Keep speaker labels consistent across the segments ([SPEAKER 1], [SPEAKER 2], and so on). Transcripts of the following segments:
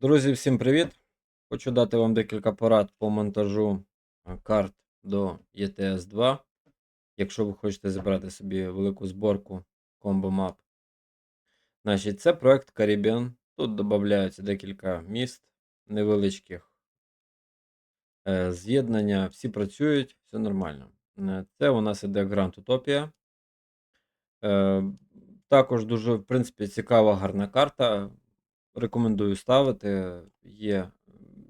[SPEAKER 1] Друзі, всім привіт! Хочу дати вам декілька порад по монтажу е, карт до ETS 2. Якщо ви хочете зібрати собі велику зборку Combo Map. Значить, це проект Caribbean. Тут додаються декілька міст невеличких е, з'єднання. Всі працюють, все нормально. Е, Це у нас іде Grand Utopia. Також дуже, в принципі, цікава, гарна карта. Рекомендую ставити. Є,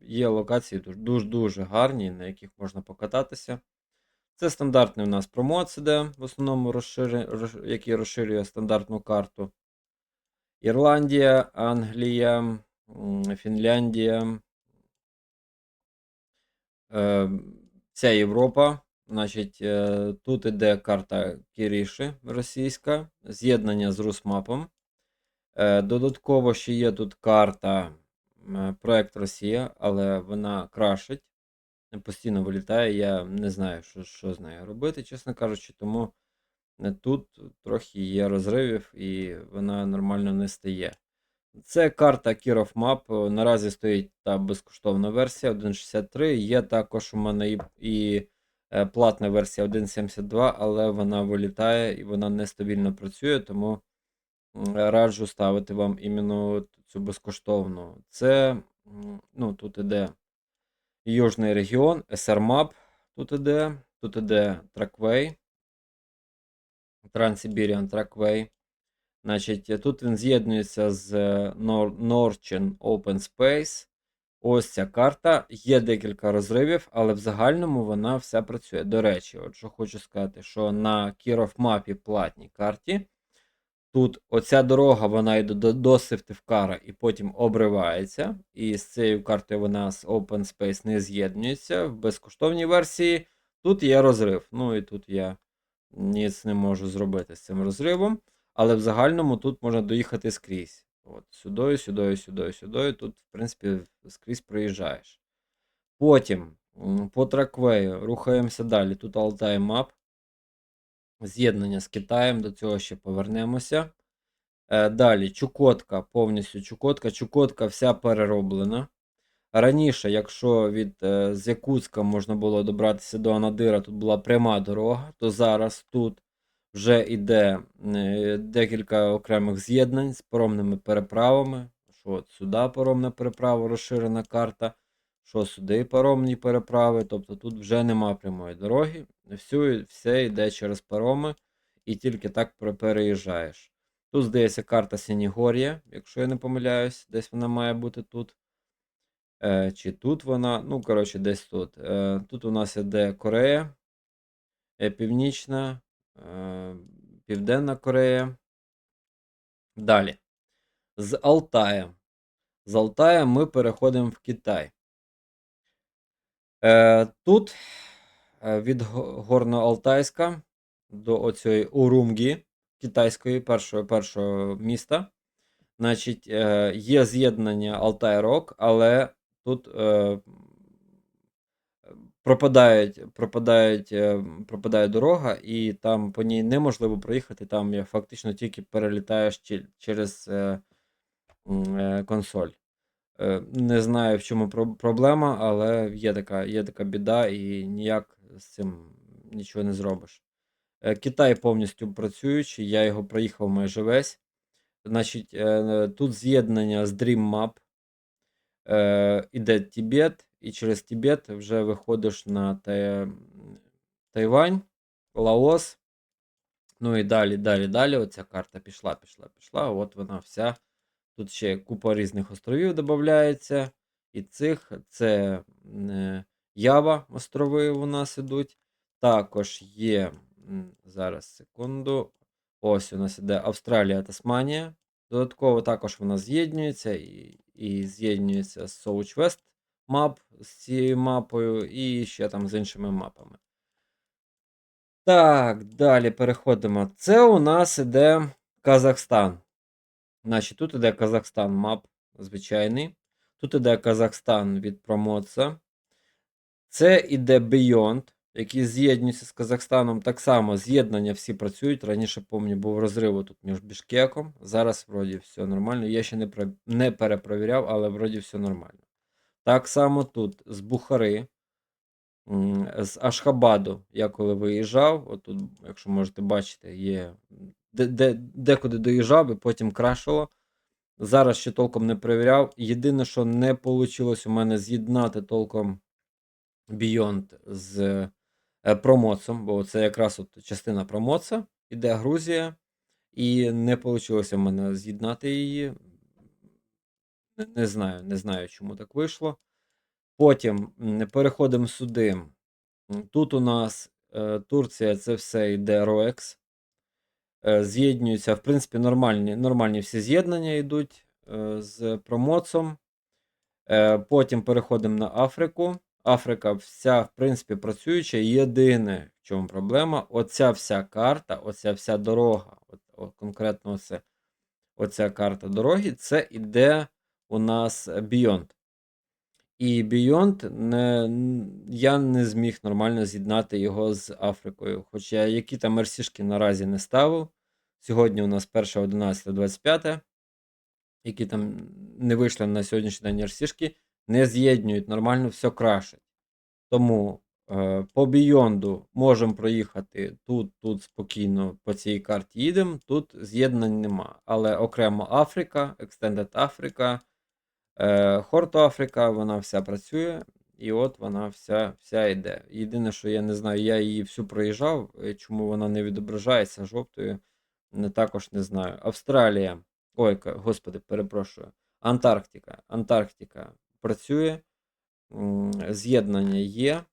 [SPEAKER 1] є локації дуже дуже гарні, на яких можна покататися. Це стандартний у нас промоц іде, в основному розшири, роз- який розширює стандартну карту. Ірландія, Англія, Фінляндія. Е, Вся Європа. Значить, е, тут іде карта Кіріші російська, з'єднання з Русмапом. Е, Додатково ще є тут карта е, Проект Росія, але вона крашить, постійно вилітає. Я не знаю, що, що з нею робити, чесно кажучи, тому е, тут трохи є розривів і вона нормально не стає. Це карта of Map. Наразі стоїть та безкоштовна версія 1.63. Є також у мене і, і е, платна версія 1.72, але вона вилітає і вона нестабільно працює, тому раджу ставити вам іменно цю безкоштовну. Це, ну, тут іде Южний регіон, SR Map, тут іде, тут іде Trackway, Trans-Siberian Trackway. Значить, е, тут він з'єднується з е, Norchen Open Space. Ось ця карта. Є декілька розривів, але в загальному вона вся працює. До речі, от що хочу сказати, що на Kirov Map платній карті. Тут оця дорога, вона йде до, до Севтивкара і потім обривається. І з цією картою вона з Open Space не з'єднується. В безкоштовній версії тут є розрив. Ну і тут я ніц не можу зробити з цим розривом. Але в загальному тут можна доїхати скрізь. От, сюди, сюди, сюди, сюди. Тут, в принципі, скрізь проїжджаєш. Потім по траквею рухаємося далі. Тут Altai Map. З'єднання з Китаєм, до цього ще повернемося. Е, Далі Чукотка, повністю Чукотка. Чукотка вся перероблена. Раніше, якщо від е, з Якутська можна було добратися до Анадира, тут була пряма дорога, то зараз тут вже йде е, декілька окремих з'єднань з паромними переправами. От сюди паромна переправа, розширена карта, що сюди паромні переправи. Тобто тут вже нема прямої дороги. Всю, все йде через пароми і тільки так переїжджаєш. Тут, здається, карта Сінігорія, якщо я не помиляюсь, десь вона має бути тут. Е, чи тут вона, ну, коротше, десь тут. Е, тут у нас іде Корея, е, Північна, е, Південна Корея. Далі. З Алтая. З Алтая ми переходимо в Китай. Е, тут е, від Го- Горно-Алтайська до оцієї Урумгі, китайської першого, першого міста. Значить, е, є з'єднання Алтай-Рок, але тут пропадають, пропадають, пропадає дорога, і там по ній неможливо проїхати. Там я фактично тільки перелітаєш через консоль. Е, Не знаю, в чому проблема, але є така, є така біда, і ніяк з цим нічого не зробиш. Е, Китай повністю працюючий, я його проїхав майже весь. Значить, е, тут з'єднання з Dream Map. Іде Тібет, і через Тібет вже виходиш на Тай- Тайвань, Лаос. Ну і далі, далі, далі. Оця карта пішла, пішла, пішла. От вона вся. Тут ще купа різних островів додається. І цих це е, Ява острови у нас ідуть. Також є. Зараз секунду. Ось у нас іде Австралія, Тасманія. Додатково також вона з'єднується і, і з'єднується з Southwest мап з цією мапою, і ще там з іншими мапами. Так, далі переходимо. Це у нас іде Казахстан. Значить, тут іде Казахстан мап звичайний. Тут іде Казахстан від промоца. Це іде Beyond. які з'єднуються з Казахстаном. Так само з'єднання всі працюють. Раніше, пам'ятаю, був розрив тут між Бішкеком. Зараз вроді все нормально. Я ще не, не перепровіряв, але вроді все нормально. Так само тут з Бухари, з Ашхабаду, я коли виїжджав, отут, якщо можете бачити, є де, де, декуди доїжджав і потім крашило. Зараз ще толком не перевіряв. Єдине, що не вийшло у мене з'єднати толком Beyond з е, промоцом, бо це якраз от частина промоца, іде Грузія, і не вийшло в мене з'єднати її. Не, знаю, не знаю, чому так вийшло. Потім переходимо сюди. Тут у нас е, Турція, це все йде ROEX. Е, З'єднуються, в принципі, нормальні, нормальні всі з'єднання йдуть е, з промоцом. Е, Потім переходимо на Африку. Африка вся, в принципі, працююча. Єдине, в чому проблема, оця вся карта, оця вся дорога, от, от конкретно оце, оця карта дороги, це іде у нас Beyond. І Beyond не, я не зміг нормально з'єднати його з Африкою. Хоча які там мерсішки наразі не ставив. Сьогодні у нас 1.11.25, які там не вийшли на сьогоднішній день мерсішки, не з'єднують нормально, все крашить. Тому е, по Бійонду можемо проїхати тут, тут спокійно по цій карті їдемо, тут з'єднань нема. Але окремо Африка, Extended Africa, е, Хорто Африка, вона вся працює, і от вона вся, вся йде. Єдине, що я не знаю, я її всю проїжджав, е, чому вона не відображається жовтою, не також не знаю. Австралія, ой, господи, перепрошую. Антарктика. Антарктика працює, з'єднання є.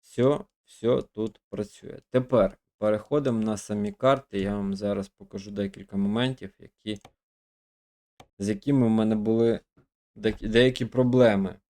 [SPEAKER 1] Все, все тут працює. Тепер переходимо на самі карти. Я вам зараз покажу декілька моментів, які, з якими в мене були деякі проблеми.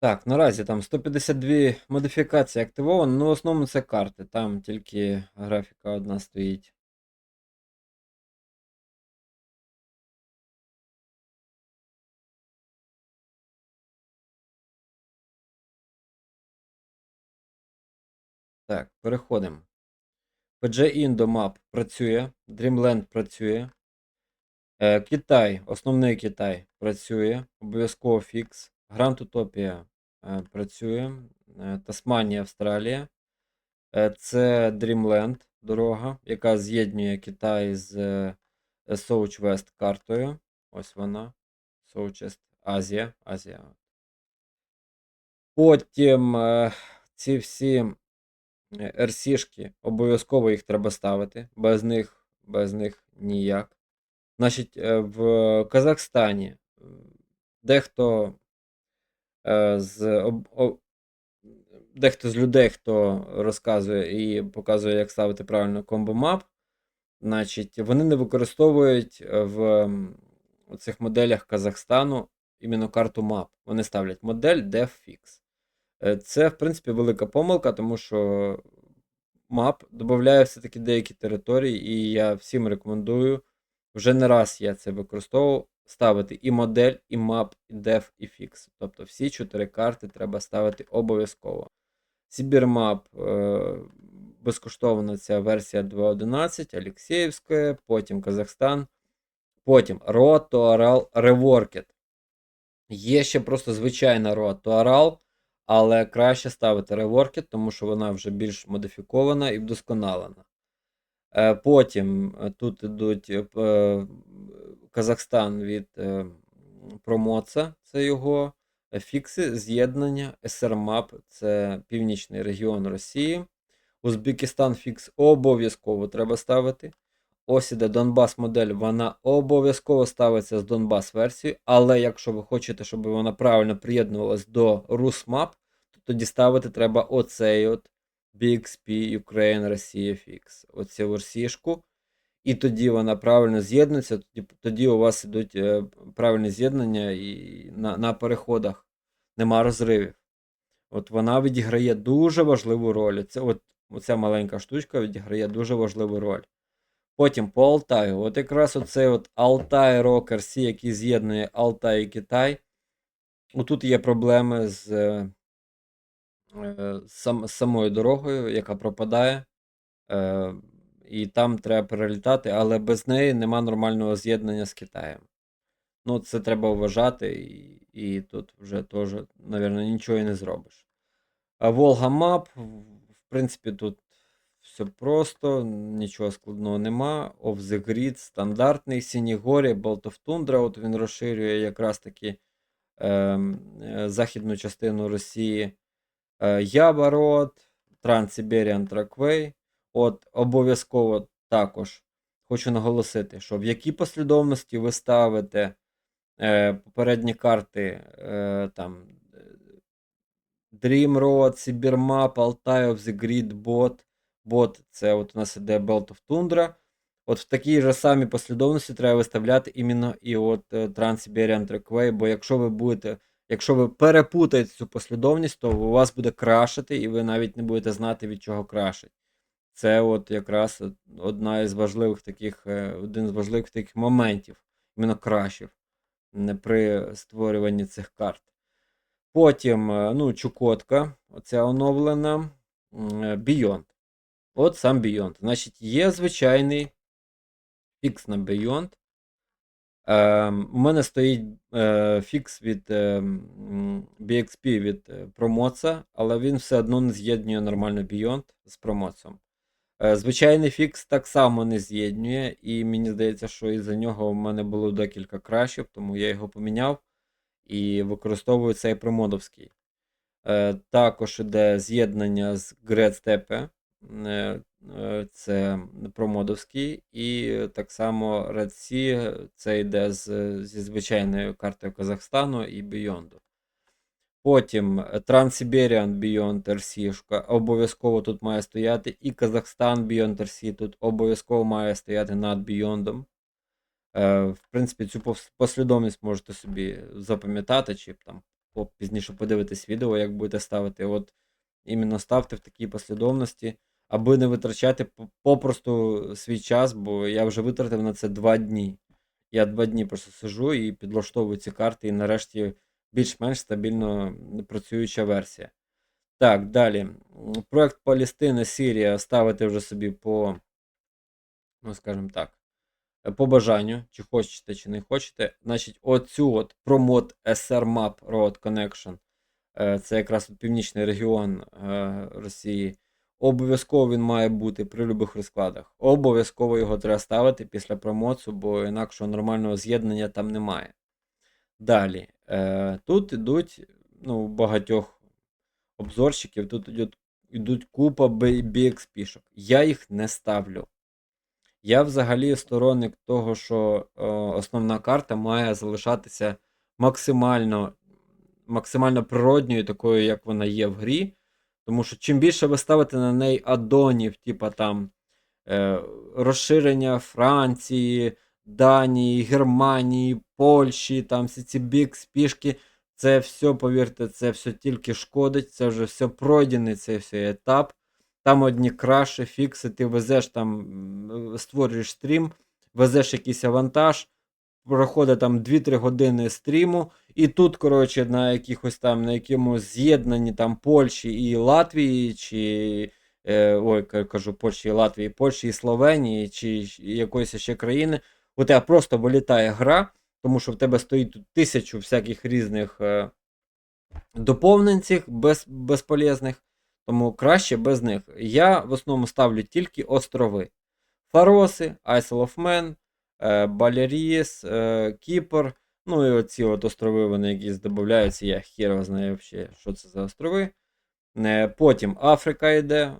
[SPEAKER 1] Так, наразі там 152 модифікації активовано. Ну, в основному це карти. Там тільки графіка одна стоїть. Так, переходимо. PG Indomap працює, Dreamland працює. Е, Китай, основний Китай працює, обов'язково фікс. Grand Utopia е, працює. Е, Тасманія, Австралія. Е, Це Dreamland дорога, яка з'єднує Китай з е, Southwest картою. Ось вона. Southwest Азія. Азія. Потім ці всі RC-шки, обов'язково їх треба ставити. Без них, без них ніяк. Значить, в Казахстані дехто з об- о- дехто з людей, хто розказує і показує, як ставити правильно комбо-мап, значить, вони не використовують е, в цих моделях Казахстану іменно карту мап. Вони ставлять модель DevFix. Е, Це, в принципі, велика помилка, тому що мап додає все-таки деякі території, і я всім рекомендую. Вже не раз я це використовував. Ставити і модель, і мап, і def, і fix. Тобто всі чотири карти треба ставити обов'язково. Сібірмап е, безкоштовна ця версія 2.11, Алексєєвська, потім Казахстан, потім Road to Aral Reworked. Є ще просто звичайна Road to Aral, але краще ставити Reworked, тому що вона вже більш модифікована і вдосконалена. Е, Потім е, тут ідуть е, Казахстан від Промоца, це його фікси, з'єднання, SRMAP, це північний регіон Росії. Узбекистан фікс обов'язково треба ставити. Ось іде Донбас модель, вона обов'язково ставиться з Донбас версією, але якщо ви хочете, щоб вона правильно приєднувалась до RusMap, то тоді ставити треба оцей от BXP Ukraine Росія Fix. Оцю версішку. і тоді вона правильно з'єднується, тоді, тоді у вас ідуть е, правильні з'єднання і на, на переходах нема розривів. От вона відіграє дуже важливу роль. Це от оця маленька штучка відіграє дуже важливу роль. Потім по Алтаю. От якраз оцей от C, який з'єднує Алтай і Китай. Отут є проблеми з е, сам, самою дорогою, яка пропадає. Е, і там треба перелітати, але без неї нема нормального з'єднання з Китаєм. Ну, це треба вважати, і, і тут вже теж, мабуть, нічого і не зробиш. А Волга Мап, в принципі, тут все просто, нічого складного нема. Off стандартний, Сінігорі, of от він розширює якраз таки ем, е, західну частину Росії. Е, Яворот, Trans-Siberian. От обов'язково також хочу наголосити, що в якій послідовності ви ставите е, попередні карти е, там е, Dream Road, Cybermap, Altai the Grid Bot. Bot це от у нас іде Belt of Tundra. От в такій же самій послідовності треба виставляти іменно і от е, Trans-Siberian Trackway, бо якщо ви будете, якщо ви перепутаєте цю послідовність, то у вас буде крашити, і ви навіть не будете знати, від чого крашить. Це от якраз одна із важливих таких, е, один з важливих таких моментів, іменно крашів при створюванні цих карт. Потім, е, ну, Чукотка, оця оновлена, е, Beyond. От сам Beyond. Значить, є звичайний фікс на Beyond. Ем, у мене стоїть е, фікс від е, BXP від е, Promoza, але він все одно не з'єднує нормально Beyond з. Е, Звичайний фікс так само не з'єднує, і мені здається, що із-за нього в мене було декілька кращих, тому я його поміняв і використовую цей промодовський. Е, Також іде з'єднання з е, е, це промодовський, і так само Red Sea, це йде з, зі звичайною картою Казахстану і Beyond. Потім е, Trans-Siberian Beyond RC обов'язково тут має стояти, і Казахстан Beyond RC тут обов'язково має стояти над Beyond. Е, в принципі, цю послідовність можете собі запам'ятати, чи там пізніше подивитись відео, як будете ставити. От іменно ставте в такій послідовності, аби не витрачати попросту свій час, бо я вже витратив на це два дні. Я два дні просто сижу і підлаштовую ці карти, і нарешті більш-менш стабільно працююча версія. Так, далі. Проект Палістина, Сирія ставити вже собі по, ну скажімо так, по бажанню, чи хочете, чи не хочете. Значить, оцю от промод SR Map Road Connection, е, це якраз північний регіон е, Росії. Обов'язково він має бути при любих розкладах. Обов'язково його треба ставити після промоцу, бо інакшого нормального з'єднання там немає. Далі. Е, тут ідуть, ну, багатьох обзорщиків, тут ідуть, ідуть купа BXP-шок. Я їх не ставлю. Я взагалі сторонник того, що е, основна карта має залишатися максимально, максимально природньою, такою, як вона є в грі. Тому що чим більше ви ставите на неї аддонів, типа там е, розширення Франції, Данії, Германії, Польщі, там всі ці бік спішки, це все, повірте, це все тільки шкодить, це вже все пройдений цей все етап. Там одні краші, фікси, ти везеш там, створюєш стрім, везеш якийсь авантаж, проходить там 2-3 години стріму, і тут, коротше, на якихось там, на якомусь з'єднанні там Польщі і Латвії, чи е, ой, кажу, Польщі і Латвії, Польщі і Словенії, чи якоїсь ще країни, у тебе просто вилітає гра, тому що в тебе стоїть тут тисячу всяких різних е, доповнень цих без, безполезних, тому краще без них. Я в основному ставлю тільки острови. Фароси, Isle of Man, Баляріс, е, Кіпр. Ну і оці от острови, вони якісь додаються, я хер знаю взагалі, що це за острови. Е, Потім Африка йде.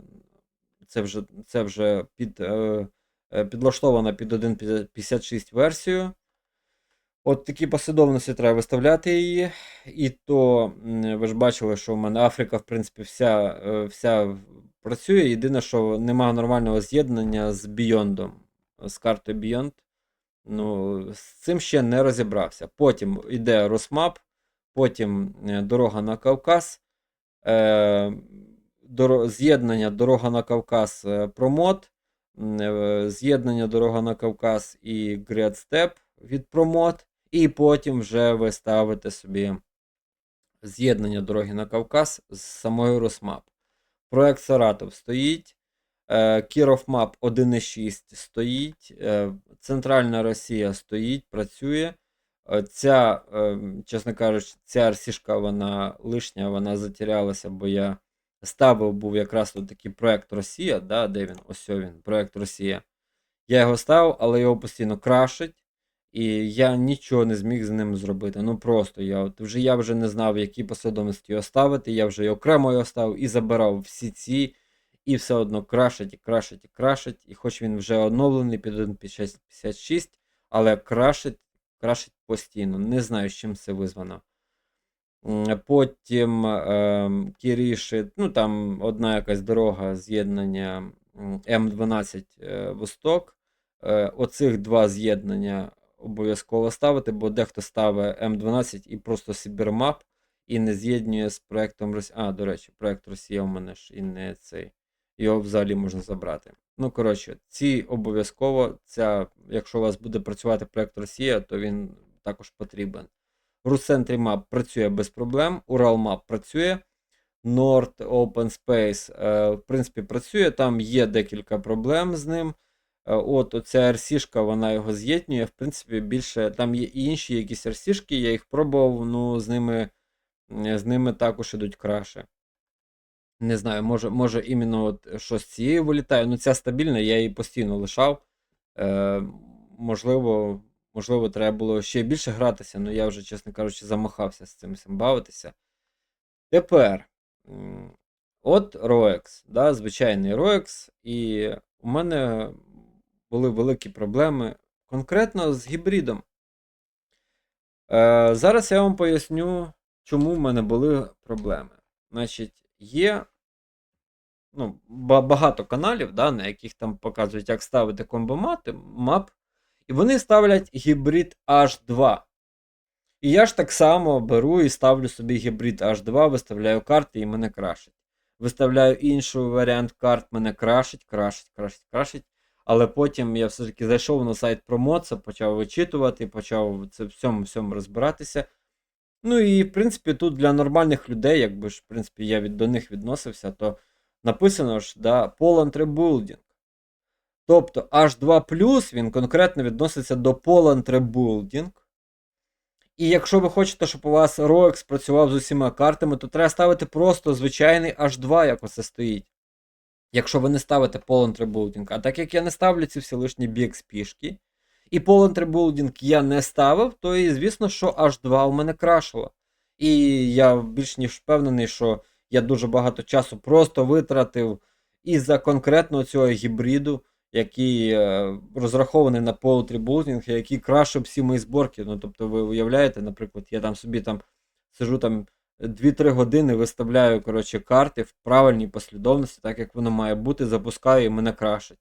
[SPEAKER 1] Це вже, це вже під, е, е, підлаштована під 1.56 версію. От такі послідовності треба виставляти її. І то ви ж бачили, що в мене Африка, в принципі, вся, е, вся працює. Єдине, що немає нормального з'єднання з Beyond. з картою Beyond. Ну, з цим ще не розібрався. Потім йде Росмап, потім е, дорога на Кавказ, е, доро- з'єднання дорога на Кавказ е, Промот, е, з'єднання дорога на Кавказ і Great від Промот, і потім вже ви ставите собі з'єднання дороги на Кавказ з самою Росмап. Проект Саратов стоїть. Е, Кіровмап 1.6 стоїть. е, Центральна Росія стоїть, працює. Е, Ця, е, чесно кажучи, ця RC-шка, вона лишня, вона затерялася, бо я ставив був якраз тут такий проект Росія, да, де він? Ось він, проект Росія. Я його ставив, але його постійно крашить. І я нічого не зміг з ним зробити. Ну просто я от вже я вже не знав, в якій послідовності його ставити. Я вже і окремо його ставив і забирав всі ці, і все одно крашить, і крашить, і крашить. І хоч він вже оновлений під 1.56, але крашить, крашить постійно. Не знаю, з чим це визвано. Потім ем, Кіріші, ну там одна якась дорога з'єднання м, М12 е, Восток. Е, Оцих два з'єднання обов'язково ставити, бо дехто ставить М12 і просто Сібермап і не з'єднує з проектом Росія. А, до речі, проект Росія у мене ж і не цей. Його взагалі можна забрати. Ну, коротше, ці обов'язково, ця, якщо у вас буде працювати проект Росія, то він також потрібен. Русцентрі Map працює без проблем, Уралмап працює. Nord Open Space, е, в принципі, працює. Там є декілька проблем з ним. Е, От оця RC-шка, вона його з'єднує. В принципі, більше там є і інші якісь RC-шки, я їх пробував, ну з ними, з ними також ідуть краще. Не знаю, може, може іменно от щось з цієї вилітає. Ну, ця стабільна, я її постійно лишав. Е, можливо, можливо, треба було ще більше гратися, але я вже, чесно кажучи, замахався з цим всім бавитися. Тепер. От ROEX, да, звичайний ROEX, і у мене були великі проблеми конкретно з гібридом. Е, зараз я вам поясню, чому в мене були проблеми. Значить, є ну, багато каналів, да, на яких там показують, як ставити комбомати, мап, і вони ставлять гібрид H2. І я ж так само беру і ставлю собі гібрид H2, виставляю карти і мене крашить. Виставляю інший варіант карт, мене крашить, крашить, крашить, крашить. Але потім я все ж таки зайшов на сайт промоца, почав вичитувати, почав це всьому всьому розбиратися. Ну і, в принципі, тут для нормальних людей, якби ж, в принципі, я від, до них відносився, то написано ж, да, Poland Rebuilding. Тобто H2 він конкретно відноситься до Poland Rebuilding. І якщо ви хочете, щоб у вас ROEX працював з усіма картами, то треба ставити просто звичайний H2, як оце стоїть. Якщо ви не ставите Poland Rebuilding. А так як я не ставлю ці всі лишні BXP-шки, і Poland Rebuilding я не ставив, то і звісно, що H2 у мене крашило. І я більш ніж впевнений, що я дуже багато часу просто витратив із-за конкретно цього гібриду, який е, розрахований на Poland Rebuilding, який крашив всі мої зборки. Ну, тобто, ви уявляєте, наприклад, я там собі там сижу там 2-3 години, виставляю коротше, карти в правильній послідовності, так як воно має бути, запускаю і мене крашить.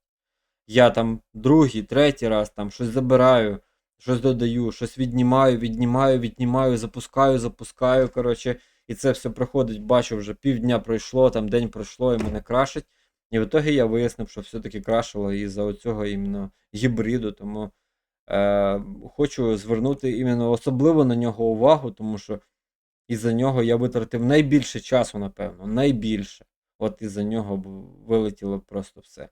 [SPEAKER 1] Я там другий, третій раз там щось забираю, щось додаю, щось віднімаю, віднімаю, віднімаю, запускаю, запускаю. коротше, І це все проходить, бачу, вже півдня пройшло, там день пройшло, і мене крашить. І в ітогі я вияснив, що все-таки крашило із-за оцього іменно гібриду. Тому е, хочу звернути іменно особливо на нього увагу, тому що із-за нього я витратив найбільше часу, напевно, найбільше. От із-за нього вилетіло просто все.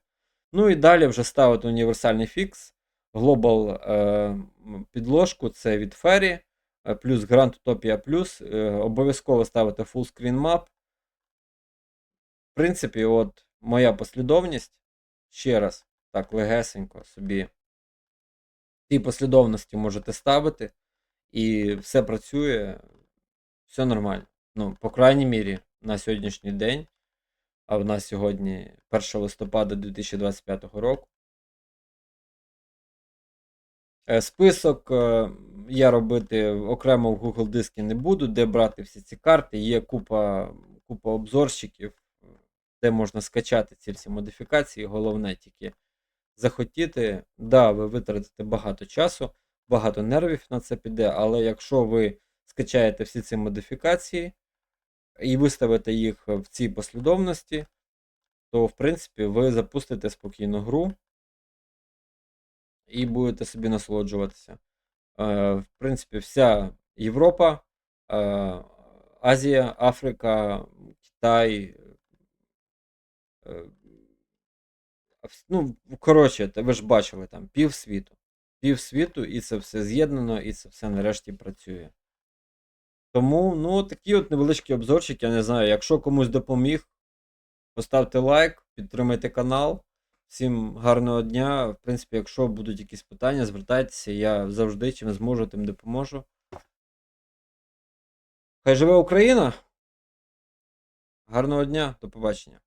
[SPEAKER 1] Ну і далі вже ставити універсальний фікс. Global е, підложку це від Ferry, е, плюс Grand Utopia Plus. Е, обов'язково ставити full screen map. В принципі, от моя послідовність. Ще раз, так, легесенько собі. В цій послідовності можете ставити. І все працює, все нормально. Ну, по крайній мірі, на сьогоднішній день, а в нас сьогодні 1 листопада 2025 року. Е, Список е, я робити окремо в Google дискі не буду, де брати всі ці карти. Є купа, купа обзорщиків, де можна скачати ці всі модифікації. Головне тільки захотіти, да, ви витратите багато часу, багато нервів на це піде, але якщо ви скачаєте всі ці модифікації і виставите їх в цій послідовності, то, в принципі, ви запустите спокійно гру і будете собі насолоджуватися. Е, В принципі, вся Європа, е, Азія, Африка, Китай. е, Ну, коротше, ви ж бачили там пів світу. Пів світу, і це все з'єднано, і це все нарешті працює. Тому, ну, такий от невеличкий обзорчик, я не знаю. Якщо комусь допоміг, поставте лайк, підтримайте канал. Всім гарного дня. В принципі, якщо будуть якісь питання, звертайтеся, я завжди чим зможу, тим допоможу. Хай живе Україна! Гарного дня, до побачення.